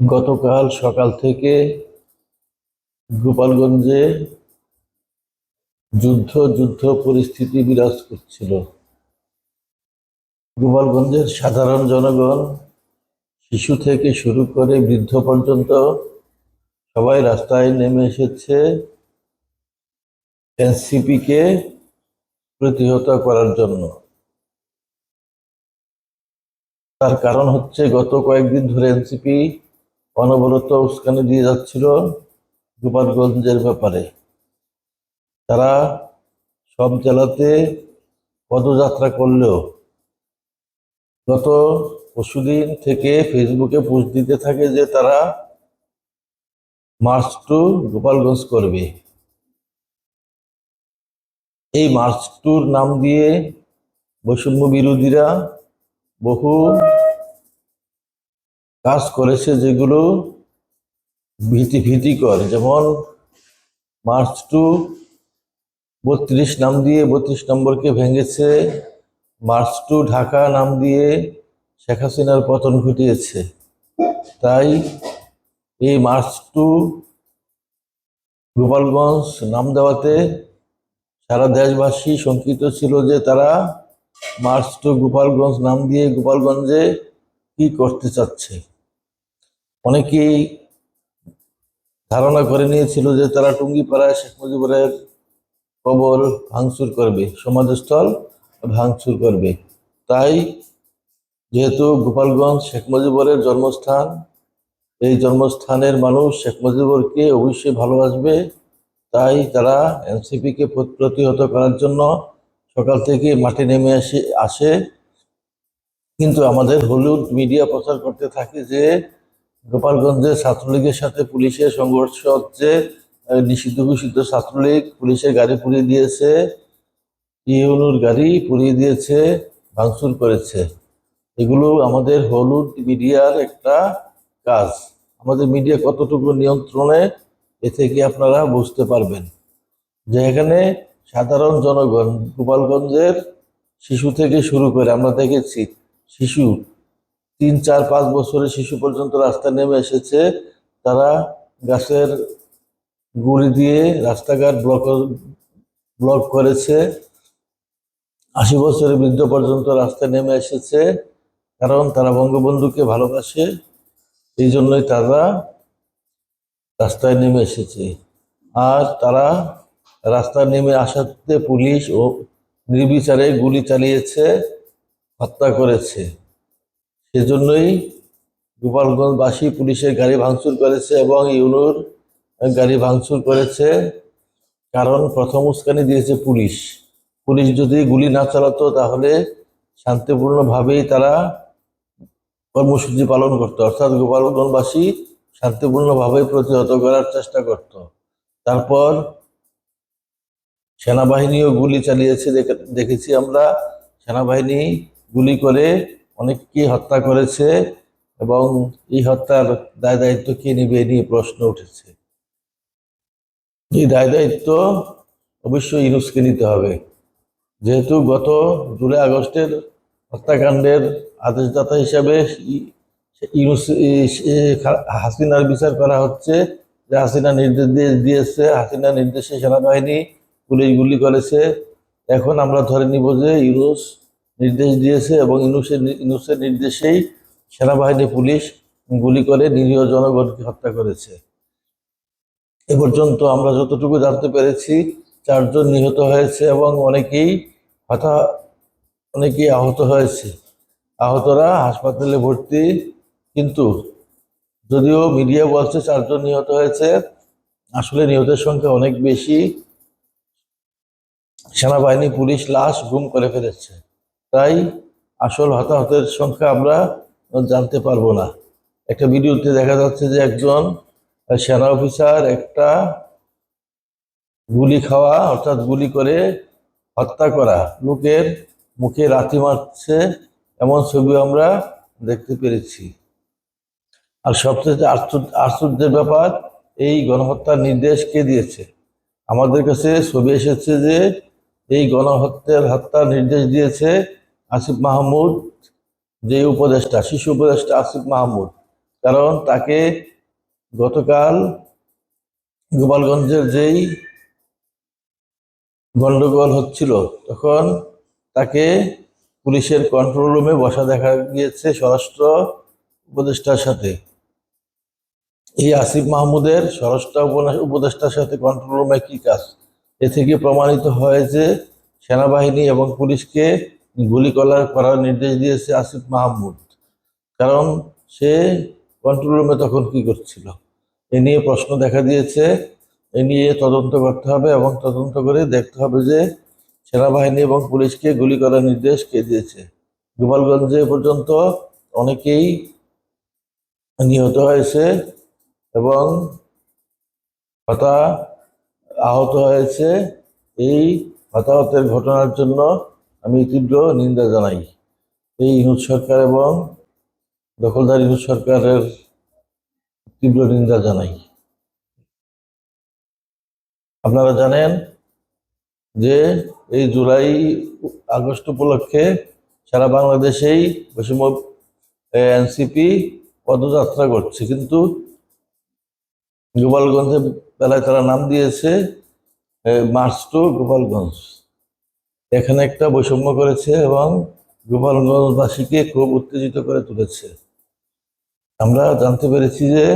গতকাল সকাল থেকে গোপালগঞ্জে যুদ্ধ যুদ্ধ পরিস্থিতি বিরাজ করছিল। গোপালগঞ্জের সাধারণ জনগণ, শিশু থেকে শুরু করে বৃদ্ধ পর্যন্ত সবাই রাস্তায় নেমে এসেছে এনসিপিকে প্রতিহত করার জন্য। তার কারণ হচ্ছে গত কয়েকদিন ধরে এনসিপি অনবরত উস্কানি দিয়ে যাচ্ছিল গোপালগঞ্জের ব্যাপারে। তারা সব জেলাতে পদযাত্রা করলেও গত পরশুদিন থেকে ফেসবুকে পোস্ট দিতে থাকে যে তারা মার্চ টু গোপালগঞ্জ করবে। এই মার্চ টুর নাম দিয়ে বৈষম্য বিরোধীরা বহু কাজ করেছে যেগুলো ভীতি ভীতিকর যেমন মার্চ টু বত্রিশ নাম দিয়ে বত্রিশ নম্বরকে ভেঙেছে, মার্চ টু ঢাকা নাম দিয়ে শেখ হাসিনার পতন ঘটিয়েছে। তাই এই মার্চ টু গোপালগঞ্জ নাম দেওয়াতে সারা দেশবাসী শঙ্কিত ছিল যে তারা মার্চ টু গোপালগঞ্জ নাম দিয়ে গোপালগঞ্জে কি করতে চাচ্ছে। অনেকেই ধারণা করে নিয়েছিল যে তারা টুঙ্গিপাড়ায় শেখ মুজিবুরের কবর ভাঙচুর করবে সমাজস্থল ভাঙচুর করবে। তাই যেহেতু গোপালগঞ্জ শেখ মুজিবুরের জন্মস্থান, এই জন্মস্থানের মানুষ শেখ মুজিবুরকে অবশ্যই ভালোবাসবে। তাই তারা এনসিপিকে প্রতিহত করার জন্য সকাল থেকে মাঠে নেমে আসে আসে। কিন্তু আমাদের হলুদ মিডিয়া প্রচার করতে থাকে যে গোপালগঞ্জে ছাত্রলীগের সাথে পুলিশের সংঘর্ষ হচ্ছে নিষিদ্ধ ঘোষিত ছাত্রলীগ পুলিশের গাড়ি পুড়িয়ে দিয়েছে। ইউনুর গাড়ি পুড়িয়ে দিয়েছে, ভাঙচুর করেছে। এগুলো আমাদের হলুদ মিডিয়ার একটা কাজ। আমাদের মিডিয়া কতটুকু নিয়ন্ত্রণে, এ থেকে আপনারা বুঝতে পারবেন। যে এখানে সাধারণ জনগণ গোপালগঞ্জের শিশু থেকে শুরু করে, আমরা দেখেছি শিশু তিন, চার, পাঁচ বছরের শিশু পর্যন্ত রাস্তায় নেমে এসেছে। তারা গাছের গুড়ি দিয়ে রাস্তাঘাট ব্লক ব্লক করেছে। আশি বছরের বৃদ্ধ পর্যন্ত রাস্তায় নেমে এসেছে। কারণ তারা বঙ্গবন্ধুকে ভালোবাসে। এই জন্যই তারা রাস্তায় নেমে এসেছে। আর তারা রাস্তায় নেমে আসাতে পুলিশ ও নির্বিচারে গুলি চালিয়েছে, হত্যা করেছে। সেজন্যই গোপালগঞ্জবাসী পুলিশের গাড়ি ভাঙচুর করেছে এবং ইউনুর গাড়ি ভাঙচুর করেছে। কারণ প্রথম উস্কানি দিয়েছে পুলিশ। পুলিশ যদি গুলি না চালাতো তাহলে শান্তিপূর্ণভাবেই তারা কর্মসূচি পালন করতো। অর্থাৎ গোপালগঞ্জবাসী শান্তিপূর্ণভাবে প্রতিহত করার চেষ্টা করত। তারপর সেনাবাহিনীও গুলি চালিয়েছে। দেখে- দেখেছি আমরা, সেনাবাহিনী গুলি করে অনেককে হত্যা করেছে এবং এই হত্যার দায় দায়িত্ব কে নিবে এ নিয়ে প্রশ্ন উঠেছে। এই দায় দায়িত্ব অবশ্যই ইউনুসকে নিতে হবে। যেহেতু গত জুলাই আগস্টের হত্যাকাণ্ডের আদেশদাতা হিসাবে ইউনুস হাসিনার বিচার করা হচ্ছে। যে হাসিনা নির্দেশ দিয়ে দিয়েছে, হাসিনা নির্দেশে সেনাবাহিনী পুলিশ গুলি করেছে। এখন আমরা ধরে নিব যে ইউনুস নির্দেশ দিয়েছে এবং ইউনুসের ইনুসের নির্দেশেই সেনাবাহিনী, পুলিশ গুলি করে নিরীহ জনগণকে হত্যা করেছে। এ পর্যন্ত আমরা যতটুকু জানতে পেরেছি, চারজন নিহত হয়েছে এবং অনেকেই হতা, অনেকেই আহত হয়েছে। আহতরা হাসপাতালে ভর্তি, কিন্তু যদিও মিডিয়া বলছে চারজন নিহত হয়েছে, আসলে নিহতের সংখ্যা অনেক বেশি। সেনাবাহিনী, পুলিশ লাশ গুম করে ফেলেছে। তাই আসল হতাহতের সংখ্যা আমরা জানতে পারব না। একটা ভিডিওতে দেখা যাচ্ছে যে একজন সেনা অফিসার একটা গুলি খাওয়া, অর্থাৎ গুলি করে হত্যা করা লোকের মুখে লাথি মারছে, এমন ছবি আমরা দেখতে পেরেছি। আর সবচেয়ে আশ্চর্য, আশ্চর্যের ব্যাপার, এই গণহত্যার নির্দেশ কে দিয়েছে? আমাদের কাছে ছবি এসেছে যে এই গণহত্যার হত্যার নির্দেশ দিয়েছে আসিফ মাহমুদ, যে উপদেষ্টা, শিশু উপদেষ্টা আসিফ মাহমুদ। কারণ তাকে গতকাল গোপালগঞ্জের যেই গন্ডগোল হচ্ছিল, তখন তাকে পুলিশের কন্ট্রোল রুমে বসা দেখা গিয়েছে স্বরাষ্ট্র উপদেষ্টার সাথে। এই আসিফ মাহমুদের স্বরাষ্ট্র উপদেষ্টার সাথে কন্ট্রোল রুমে কি কাজ? এ থেকে প্রমাণিত হয় যে সেনাবাহিনী এবং পুলিশকে গুলি করার করার নির্দেশ দিয়েছে আসিফ মাহমুদ। কারণ সে কন্ট্রোল রুমে তখন কি করছিল? এ নিয়ে প্রশ্ন দেখা দিয়েছে। এ নিয়ে তদন্ত করতে হবে এবং তদন্ত করে দেখতে হবে যে সেনাবাহিনী এবং পুলিশকে গুলি করার নির্দেশ কে দিয়েছে। গোপালগঞ্জে পর্যন্ত অনেকেই নিহত হয়েছে এবং হতা আহত হয়েছে। এই হতাহতের ঘটনার জন্য আমি তীব্র নিন্দা জানাই। এই ইহুদ সরকার এবং দখলদার ইহুদ সরকারের তীব্র নিন্দা জানাই। আপনারা জানেন যে এই জুলাই, আগস্ট উপলক্ষে সারা বাংলাদেশেই বৈষম্য এনসিপি পদযাত্রা করছে। কিন্তু গোপালগঞ্জের বেলায় তারা নাম দিয়েছে মার্চ টু গোপালগঞ্জ। এখানে একটা বৈষম্য করেছে এবং গোপালগঞ্জবাসীকে খুব উত্তেজিত করে তুলেছে। আমরা জানতে পেরেছি যে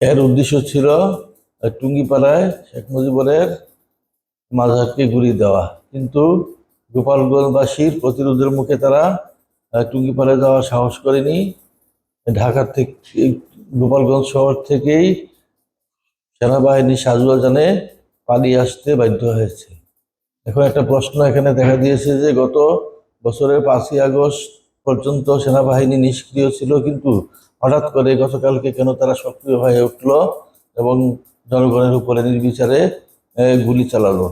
এর উদ্দেশ্য ছিল টুঙ্গিপাড়ায় শেখ মুজিবুরের মাজারকে গুলি দেওয়া। কিন্তু গোপালগঞ্জবাসীর প্রতিরোধের মুখে তারা টুঙ্গিপাড়ায় যাওয়ার সাহস করেনি। ঢাকা থেকে, গোপালগঞ্জ শহর থেকেই সেনাবাহিনী সাজুয়া জানে পালিয়ে আসতে বাধ্য হয়েছে। এখন একটা প্রশ্ন এখানে দেখা দিয়েছে যে গত বছরের পাঁচই আগস্ট পর্যন্ত সেনাবাহিনী নিষ্ক্রিয় ছিল কিন্তু হঠাৎ করে গতকালকে কেন তারা সক্রিয় হয়ে উঠল এবং জনগণের উপরে নির্বিচারে গুলি চালালো।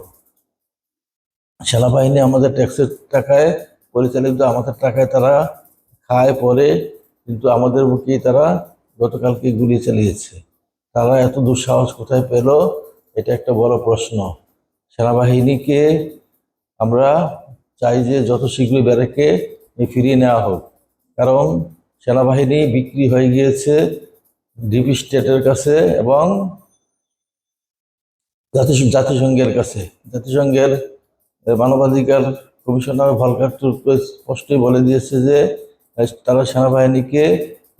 সেনাবাহিনী আমাদের ট্যাক্সের টাকায়, পরিচালিত আমাদের টাকায় তারা খায়, পরে কিন্তু আমাদের বুকেই তারা গতকালকে গুলি চালিয়েছে। তারা এত দুঃসাহস কোথায় পেল? এটা একটা বড় প্রশ্ন। সেনাবাহিনীকে আমরা চাই যে যত শীঘ্রই ব্যারেকে ফিরিয়ে নেওয়া হোক। কারণ সেনাবাহিনী বিক্রি হয়ে গিয়েছে ডিপি স্টেটের কাছে এবং জাতি জাতিসংঘের কাছে। জাতিসংঘের মানবাধিকার কমিশনার ভলকার তুর্ক স্পষ্টই বলে দিয়েছে যে, তারা সেনাবাহিনীকে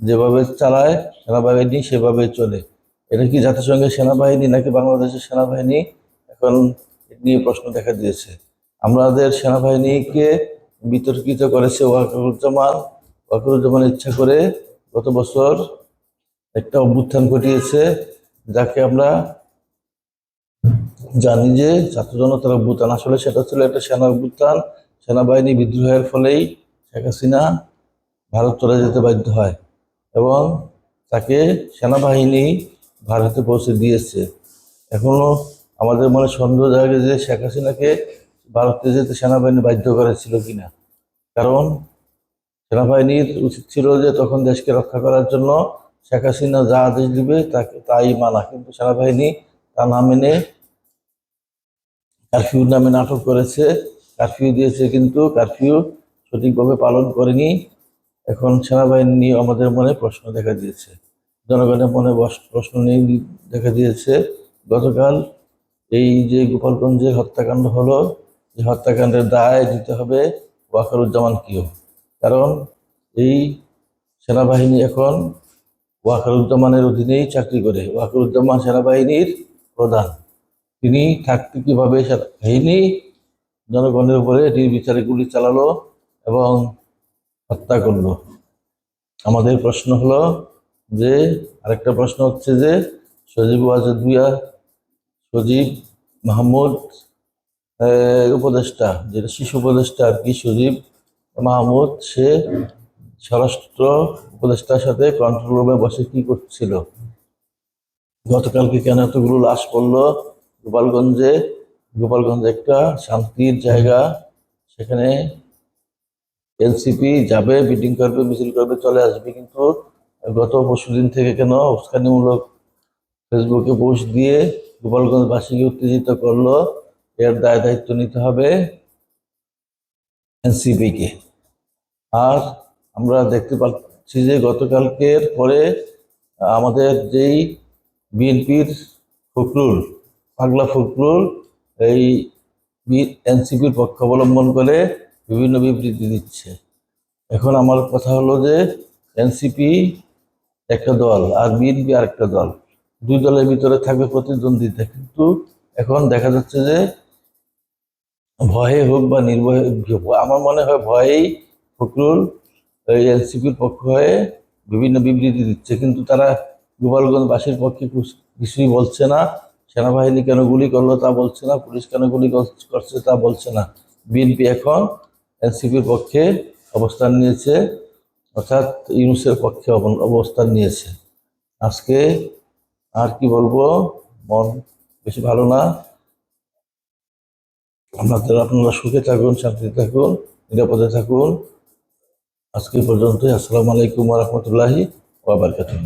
যেভাবে চালায়, সেনাবাহিনী সেভাবে চলে। এটা কি জাতিসংঘের সেনাবাহিনী নাকি বাংলাদেশের সেনাবাহিনী? এখন নিয়ে প্রশ্ন দেখা দিয়েছে। আমাদের সেনাবাহিনীকে বিতর্কিত করেছে ওয়াকারুজ্জামান। ওয়াকারুজ্জামান ইচ্ছা করে গত বছর একটা অভ্যুত্থান ঘটিয়েছে, যাকে আমরা জানি যে ছাত্র জনতার অভ্যুত্থান। আসলে সেটা ছিল একটা সেনা অভ্যুত্থান, সেনাবাহিনী বিদ্রোহের ফলেই শেখ হাসিনা ভারত চলে যেতে বাধ্য হয় এবং তাকে সেনাবাহিনী ভারতে পৌঁছে দিয়েছে। এখনও আমাদের মনে সন্দেহ জাগে যে শেখ হাসিনাকে ভারতে যেতে সেনাবাহিনী বাধ্য করেছিল কিনা। কারণ সেনাবাহিনীর উচিত ছিল যে তখন দেশকে রক্ষা করার জন্য শেখ হাসিনা যা আদেশ দিবে তাকে তাই মানা। কিন্তু সেনাবাহিনী তা না মেনে কারফিউ নামে নাটক করেছে। কারফিউ দিয়েছে কিন্তু কারফিউ সঠিকভাবে পালন করেনি। এখন সেনাবাহিনী নিয়ে আমাদের মনে প্রশ্ন দেখা দিয়েছে। জনগণের মনে প্রশ্ন নিয়ে দেখা দিয়েছে। গতকাল এই যে গোপালগঞ্জের হত্যাকাণ্ড হলো, যে হত্যাকাণ্ডের দায় দিতে হবে ওয়াকারুজ্জামানকেও কারণ এই সেনাবাহিনী এখন ওয়াকারুজ্জামানের অধীনেই চাকরি করে। ওয়াকারুজ্জামান সেনাবাহিনীর প্রধান। তিনি থাকতে কীভাবে বাহিনী জনগণের উপরে নির্বিচারে গুলি চালালো এবং হত্যা করল? আমাদের প্রশ্ন হলো যে, আরেকটা প্রশ্ন হচ্ছে যে, সজীব ওয়াজেদ ভুইয়া সজীব মাহমুদ উপদেষ্টা, যেটা শিশু উপদেষ্টা আর কি, সজীব মাহমুদ, সে স্বরাষ্ট্র উপদেষ্টার সাথে কন্ট্রোল রুমে বসে কি করছিল? গতকালকে কেন এতগুলো লাশ পড়ল? গোপালগঞ্জে, গোপালগঞ্জ একটা শান্তির জায়গা, সেখানে এনসিপি যাবে, মিটিং করবে, মিছিল করবে, চলে আসবে, কিন্তু গত পরশু দিন থেকে কেন উস্কানিমূলক ফেসবুকে পোস্ট দিয়ে গোপালগঞ্জবাসীকে উত্তেজিত করল, এর দায় দায়িত্ব নিতে হবে এনসিপিকে। আর আমরা দেখতে পাচ্ছি যে গতকালকের পরে আমাদের যেই বিএনপির ফখরুল, পাগলা ফখরুল, এই এনসিপির পক্ষ অবলম্বন করে বিভিন্ন বিবৃতি দিচ্ছে। এখন আমার কথা হলো যে এনসিপি একটা দল আর বিএনপি আরেকটা দল। দুই দলের ভিতরে থাকবে প্রতিদ্বন্দ্বিতা। কিন্তু এখন দেখা যাচ্ছে যে ভয়ে হোক বা নির্ভয়ে আমার মনে হয় ভয়েই ফখরুল এই এনসিপির পক্ষ হয়ে বিভিন্ন বিবৃতি দিচ্ছে। কিন্তু তারা গোপালগঞ্জবাসীর পক্ষে কিছুই বলছে না। সেনাবাহিনী কেন গুলি করল তা বলছে না, পুলিশ কেন গুলি কর- করছে তা বলছে না। বিএনপি এখন এনসিপির পক্ষে অবস্থান নিয়েছে, অর্থাৎ ইউনুসের পক্ষে অব- অবস্থান নিয়েছে। আজকে আর কি বলব? মন বেশি ভালো না। আপনাদের আপনারা সুখে থাকুন, শান্তিতে থাকুন, নিরাপদে থাকুন। আজকে পর্যন্ত পর্যন্তই। আসসালামু আলাইকুম রহমতুল্লাহি ওয়াবারকাতুহ